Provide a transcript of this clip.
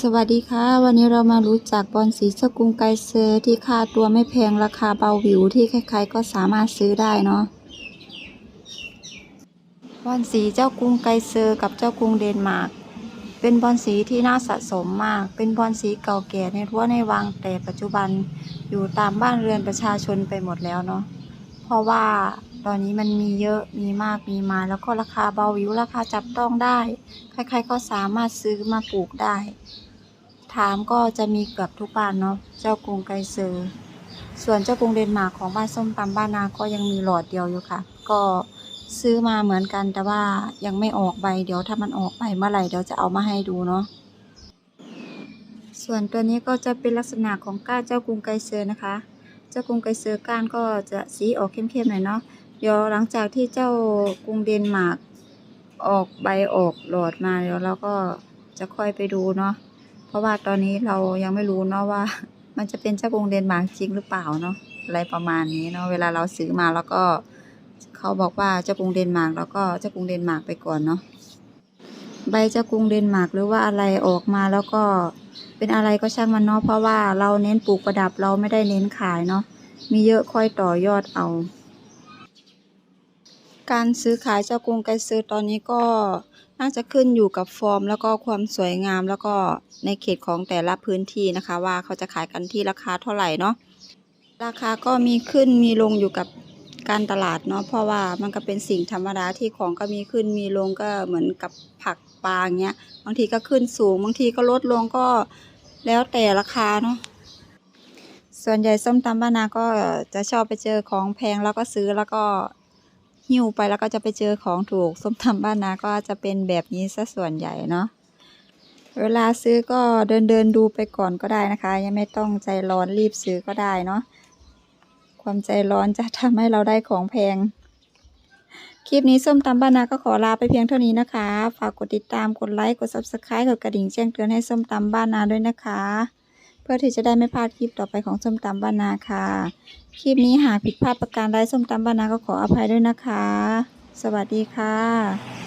สวัสดีค่ะ วันนี้เรามารู้จักบอลสีเจ้ากรุงไกเซอร์ที่ค่าตัวไม่แพงราคาเบาหวิวที่ใครๆก็สามารถซื้อได้เนาะบอลสีเจ้ากรุงไกเซอร์กับเจ้ากรุงเดนมาร์กเป็นบอลสีที่น่าสะสมมาก เป็นบอลสีเก่าแก่ในรั้วในวังแต่ปัจจุบันอยู่ตามบ้านเรือนประชาชนไปหมดแล้วเนาะเพราะว่า ตอนนี้มันมีเยอะมีมากมีมา แล้วก็ราคาเบาวิวราคาจับต้องได้ ใครๆก็สามารถซื้อมาปลูกได้ ถามก็จะมีเกือบทุกบ้านเนาะเจ้ากรุงไกเซอร์ส่วนเจ้ากรุงเดนมาร์กของบ้านส้มตำบ้านนาก็ยังมีหลอดเดียวอยู่ค่ะ ก็ซื้อมาเหมือนกันแต่ว่ายังไม่ออกใบเดี๋ยวถ้ามันออกใบเมื่อไหร่เดี๋ยวจะเอามาให้ดูเนาะส่วนตัวนี้ก็จะเป็นลักษณะของก้านเจ้ากรุงไกเซอร์นะคะ เจ้ากรุงไกเซอร์ก้านก็จะสีออกเข้มๆหน่อยเนาะ เดี๋ยวหลังจากที่เจ้ากรุงเดนมาร์กออกใบออกหลอดมาเดี๋ยวเราก็จะค่อยไปดูเนาะเพราะว่าตอนนี้เรายังไม่รู้เนาะว่า มันจะเป็นเจ้ากรุงเดนมาร์กจริงหรือเปล่าเนาะอะไรประมาณนี้เนาะเวลาเราซื้อมาแล้วก็เขาบอกว่าเจ้ากรุงเดนมาร์กแล้วก็เจ้ากรุงเดนมาร์กไปก่อนเนาะใบเจ้ากรุงเดนมาร์กหรือว่าอะไรออกมาแล้วก็เป็นอะไรก็ช่างมันเนาะเพราะว่าเราเน้นปลูกประดับเราไม่ได้เน้นขายเนาะมีเยอะค่อยต่อยอดเอา การซื้อขายเจ้ากรุงไกรซื้อตอนนี้ก็น่าจะขึ้นอยู่กับฟอร์ม แล้วก็ความสวยงามแล้วก็ในเขตของแต่ละพื้นที่นะคะ ว่าเขาจะขายกันที่ราคาเท่าไหร่เนาะราคาก็มีขึ้นมีลงอยู่กับการตลาดเนาะเพราะว่ามันก็เป็นสิ่งธรรมดาที่ของก็มีขึ้นมีลงก็เหมือนกับผักปลาอย่างเงี้ยบางทีก็ขึ้นสูงบางทีก็ลดลงก็แล้วแต่ราคาเนาะส่วนใหญ่ส้มตำบ้านนาก็จะชอบไปเจอของแพงแล้วก็ซื้อแล้วก็ หิ้วไปแล้วก็จะไปเจอของถูกส้มตำบ้านนาก็จะเป็นแบบนี้ซะส่วนใหญ่เนาะเวลาซื้อก็เดินเดินดูไปก่อนก็ได้นะคะ ยังไม่ต้องใจร้อนรีบซื้อก็ได้เนาะความใจร้อนจะทำให้เราได้ของแพง คลิปนี้ส้มตำบ้านนาก็ขอลาไปเพียงเท่านี้นะคะ ฝากกดติดตามกดไลค์กด subscribe กดกระดิ่งแจ้งเตือนให้ส้มตำบ้านนาด้วยนะคะ เพื่อที่จะได้ไม่พลาดคลิปต่อไปของส้มตำบ้านนาค่ะ คลิปนี้หากผิดพลาดประการใดส้มตำบ้านนาก็ขออภัยด้วยนะคะ สวัสดีค่ะ